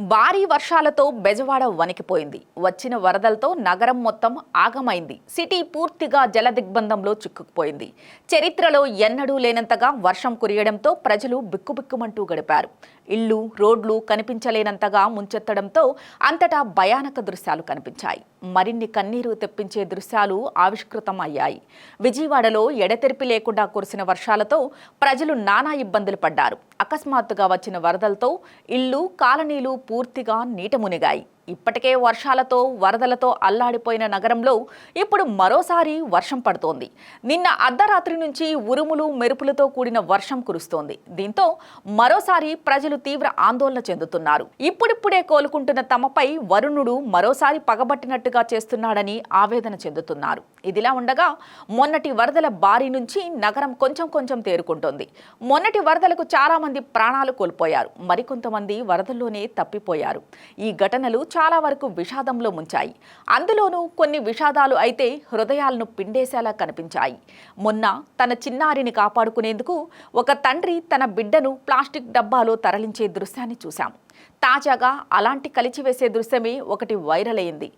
భారీ వర్షాలతో బెజవాడ వణికిపోయింది. వచ్చిన వరదలతో నగరం మొత్తం ఆగమైంది. సిటీ పూర్తిగా జలదిగ్బంధంలో చిక్కుకుపోయింది. చరిత్రలో ఎన్నడూ లేనంతగా వర్షం కురియడంతో ప్రజలు బిక్కుబిక్కుమంటూ గడిపారు. ఇళ్ళు రోడ్లు కనిపించలేనంతగా ముంచెత్తడంతో అంతటా భయానక దృశ్యాలు కనిపించాయి. మరిన్ని కన్నీరు తెప్పించే దృశ్యాలు ఆవిష్కృతం అయ్యాయి విజయవాడలో ఎడతెరిపి లేకుండా కురిసిన వర్షాలతో ప్రజలు నానా ఇబ్బందులు పడ్డారు. అకస్మాత్తుగా వచ్చిన వరదలతో ఇళ్ళు కాలనీలు పూర్తిగా నీట మునిగాయి. ఇప్పటికే వర్షాలతో వరదలతో అల్లాడిపోయిన నగరంలో ఇప్పుడు మరోసారి వర్షం పడుతోంది. నిన్న అర్ధరాత్రి నుంచి ఉరుములు మెరుపులతో కూడిన వర్షం కురుస్తోంది. దీంతో మరోసారి ప్రజలు తీవ్ర ఆందోళన చెందుతున్నారు. ఇప్పుడిప్పుడే కోలుకుంటున్న తమపై వరుణుడు మరోసారి పగబట్టినట్టుగా చేస్తున్నాడని ఆవేదన చెందుతున్నారు. ఇదిలా ఉండగా మొన్నటి వరదల బారి నుంచి నగరం కొంచెం కొంచెం తేరుకుంటోంది. మొన్నటి వరదలకు చాలామంది ప్రాణాలు కోల్పోయారు. మరికొంతమంది వరదల్లోనే తప్పిపోయారు. ఈ ఘటనలు చాలా వరకు విషాదంలో ముంచాయి. అందులోనూ కొన్ని విషాదాలు అయితే హృదయాలను పిండేసేలా కనిపించాయి. మొన్న తన చిన్నారిని కాపాడుకునేందుకు ఒక తండ్రి తన బిడ్డను ప్లాస్టిక్ డబ్బాలో తరలించే దృశ్యాన్ని చూశాం. తాజాగా అలాంటి కలిచివేసే దృశ్యమే ఒకటి వైరల్ అయింది.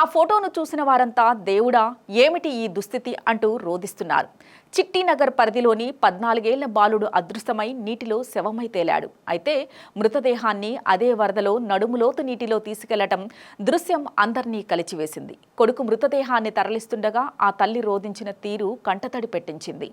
ఆ ఫోటోను చూసిన వారంతా దేవుడా ఏమిటి ఈ దుస్థితి అంటూ రోధిస్తున్నారు. చిట్టినగర్ పరిధిలోని పద్నాలుగేళ్ళ బాలుడు అదృశ్యమై నీటిలో శవమై తేలాడు. అయితే మృతదేహాన్ని అదే వరదలో నడుములోతు నీటిలో తీసుకెళ్ళటం దృశ్యం అందర్నీ కలిచివేసింది. కొడుకు మృతదేహాన్ని తరలిస్తుండగా ఆ తల్లి రోధించిన తీరు కంటతడి పెట్టించింది.